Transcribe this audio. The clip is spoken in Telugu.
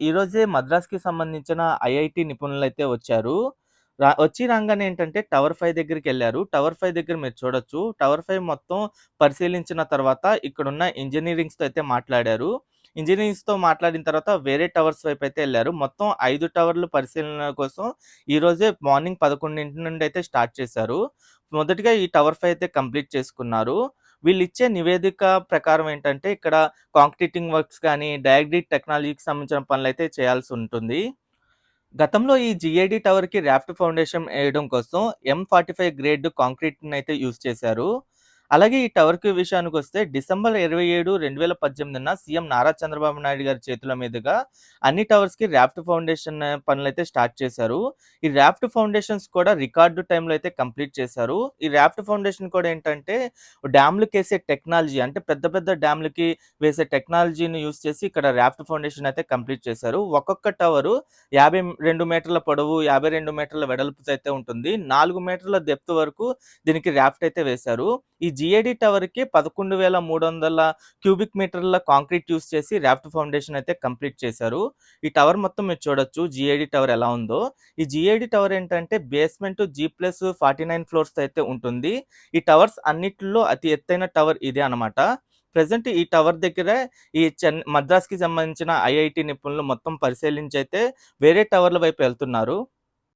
ఈరోజే మద్రాస్‌కి సంబంధించిన ఐఐటి నిపుణులు అయితే వచ్చారు. రా వచ్చి రాగానే ఏంటంటే టవర్ ఫై దగ్గరికి వెళ్ళారు టవర్ ఫైవ్ దగ్గర మీరు చూడొచ్చు. టవర్ ఫైవ్ మొత్తం పరిశీలించిన తర్వాత ఇక్కడున్న ఇంజనీరింగ్స్తో అయితే మాట్లాడారు. ఇంజనీరింగ్స్తో మాట్లాడిన తర్వాత వేరే టవర్స్ వైపు అయితే వెళ్ళారు మొత్తం ఐదు టవర్లు పరిశీలన కోసం ఈరోజే మార్నింగ్ 11 నుండి అయితే స్టార్ట్ చేశారు. మొదటిగా ఈ టవర్ ఫైవ్ అయితే కంప్లీట్ చేసుకున్నారు. వీళ్ళు ఇచ్చే నివేదిక ప్రకారం ఏంటంటే ఇక్కడ కాంక్రీటింగ్ వర్క్స్ కానీ డయాగ్రిడ్ టెక్నాలజీకి సంబంధించిన పనులు అయితే చేయాల్సి ఉంటుంది గతంలో ఈ జిఐడి టవర్‌కి రాఫ్ట్ ఫౌండేషన్ వేయడం కోసం ఎం45 గ్రేడ్ కాంక్రీట్ని అయితే యూజ్ చేశారు. అలాగే ఈ టవర్కి విషయానికి వస్తే డిసెంబర్ 27, 2018న సీఎం నారా చంద్రబాబు నాయుడు గారి చేతుల మీదుగా అన్ని టవర్స్కి రాఫ్ట్ ఫౌండేషన్ పనులైతే స్టార్ట్ చేశారు. ఈ రాఫ్ట్ ఫౌండేషన్స్ కూడా రికార్డు టైంలో అయితే కంప్లీట్ చేశారు. ఈ రాఫ్ట్ ఫౌండేషన్ కూడా ఏంటంటే డ్యామ్‌లకేసే టెక్నాలజీ అంటే పెద్ద పెద్ద డ్యామ్‌లకి వేసే టెక్నాలజీని యూజ్ చేసి ఇక్కడ రాఫ్ట్ ఫౌండేషన్ అయితే కంప్లీట్ చేశారు. ఒక్కొక్క టవరు 52 మీటర్ల పొడవు, 52 మీటర్ల వెడల్పుతో అయితే ఉంటుంది. నాలుగు మీటర్ల డెప్త్ వరకు దీనికి రాఫ్ట్ అయితే వేశారు. ఈ జీఐడీ టవర్‌కి 11,300 క్యూబిక్ మీటర్ల కాంక్రీట్ యూజ్ చేసి రాఫ్ట్ ఫౌండేషన్ అయితే కంప్లీట్ చేశారు. ఈ టవర్ మొత్తం మీరు చూడొచ్చు జిఏడి టవర్ ఎలా ఉందో. ఈ జిఏడి టవర్ ఏంటంటే basement G plus forty nine floors అయితే ఉంటుంది. ఈ టవర్స్ అన్నిట్లో అతి ఎత్తైన టవర్ ఇదే అన్నమాట. ప్రజెంట్ ఈ టవర్ దగ్గర ఈ చెన్ మద్రాస్‌కి సంబంధించిన ఐఐటి నిపుణులు మొత్తం పరిశీలించి అయితే వేరే టవర్ల వైపు వెళ్తున్నారు